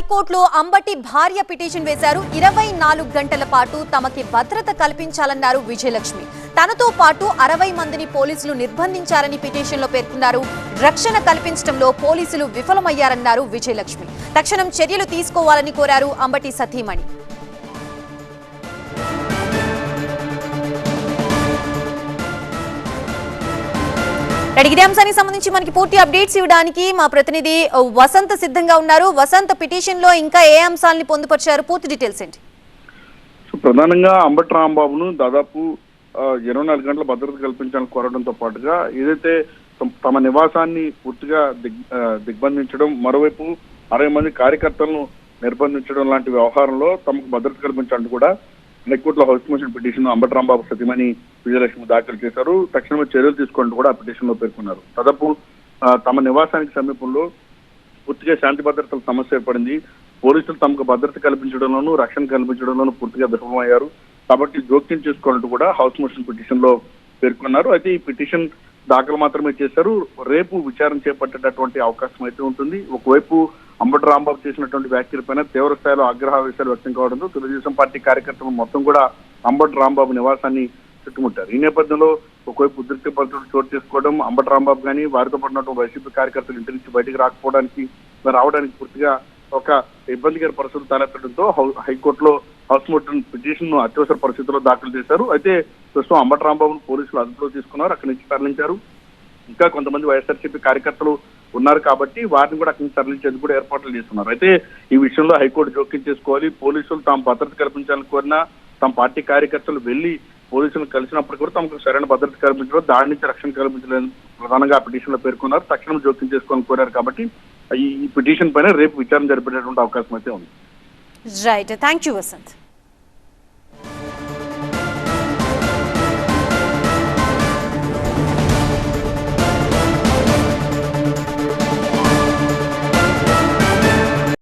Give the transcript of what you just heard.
హైకోర్టులో అంబటి భార్య పిటిషన్ వేశారు. ఇరవై నాలుగు గంటల పాటు తమకి భద్రత కల్పించాలన్నారు విజయలక్ష్మి. తనతో పాటు అరవై మందిని పోలీసులు నిర్బంధించారని పిటిషన్లో పేర్కొన్నారు. రక్షణ కల్పించడంలో పోలీసులు విఫలమయ్యారన్నారు విజయలక్ష్మి. తక్షణం చర్యలు తీసుకోవాలని కోరారు అంబటి సతీమణి. రైట్, ఇదే అంశానికి సంబంధించి మనకి పూర్తి అప్డేట్స్ ఇవ్వడానికి మా ప్రతినిధి వసంత సిద్ధంగా ఉన్నారు. వసంత పిటిషన్లో ఇంకా ఏ అంశాలని పొందుపరిచారు? పూర్తి డీటెయిల్స్ ఏంటి? సో ప్రధానంగా అంబటి రాంబాబును దాదాపు ఇరవై నాలుగు గంటల భద్రత కల్పించాలని కోరడంతో పాటుగా ఏదైతే తమ- తమ నివాసాన్ని పూర్తిగా దిగ్ దిగ్బంధించడం మరోవైపు అరవై మంది కార్యకర్తలను నిర్బంధించడం లాంటి వ్యవహారంలో తమకు భద్రత కల్పించాలని కూడా హైకోర్టులో house motion petition Ambati Rambabu సతీమణి విజయలక్ష్మి దాఖలు చేశారు. తక్షణమే చర్యలు తీసుకోండి కూడా ఆ పిటిషన్లో పేర్కొన్నారు. తదపు ఆ, తమ నివాసానికి సమీపంలో పూర్తిగా శాంతి భద్రతల సమస్య ఏర్పడింది. పోలీసులు తమకు భద్రత కల్పించడంలోనూ రక్షణ కల్పించడంలోనూ పూర్తిగా విఫలమయ్యారు కాబట్టి జోక్యం చేసుకోవాలంటూ కూడా హౌస్ మోషన్ పిటిషన్లో పేర్కొన్నారు. అయితే ఈ పిటిషన్ దాఖలు మాత్రమే చేశారు. రేపు విచారణ చేపట్టేటటువంటి అవకాశం అయితే ఉంటుంది. ఒకవైపు అంబటి రాంబాబు చేసినటువంటి వ్యాఖ్యలపైన తీవ్ర స్థాయిలో ఆగ్రహావేశాలు వ్యక్తం కావడంతో తెలుగుదేశం పార్టీ కార్యకర్తలు మొత్తం కూడా అంబటి రాంబాబు నివాసాన్ని చుట్టుముట్టారు. ఈ నేపథ్యంలో ఒకవైపు ఉద్రిక్త పరిస్థితులు చోటు చేసుకోవడం అంబటి రాంబాబు కానీ వారితో పడినటువంటి వైసీపీ కార్యకర్తలు ఇంటి నుంచి బయటకు రాకపోవడానికి రావడానికి పూర్తిగా ఒక ఇబ్బందికర పరిస్థితులు తలెత్తడంతో హౌ- హైకోర్టులో హౌస్ పిటిషన్ను అత్యవసర పరిస్థితుల్లో దాఖలు చేశారు. అయితే ప్రస్తుతం అంబటి రాంబాబును పోలీసులు అదుపులో తీసుకున్నారు. అక్కడి నుంచి తరలించారు. ఇంకా కొంతమంది వైఎస్ఆర్సీపీ కార్యకర్తలు ఉన్నారు కాబట్టి వారిని కూడా అక్కడి నుంచి తరలించేందుకు కూడా ఏర్పాట్లు చేస్తున్నారు. అయితే ఈ విషయంలో హైకోర్టు జోక్యం చేసుకోవాలి. పోలీసులు తాము భద్రత కల్పించాలని కోరినా తమ పార్టీ కార్యకర్తలు వెళ్ళి పోలీసులను కలిసినప్పుడు కూడా తమకు సరైన భద్రత కల్పించడం దాడి నుంచి రక్షణ కల్పించలేదు. ప్రధానంగా ఆ పిటిషన్లో పేర్కొన్నారు. తక్షణం జోక్యం చేసుకోవాలని కోరారు కాబట్టి ఈ ఈ పిటిషన్ పైన రేపు విచారణ జరిపేటటువంటి అవకాశం అయితే ఉంది. Right thank you Vasant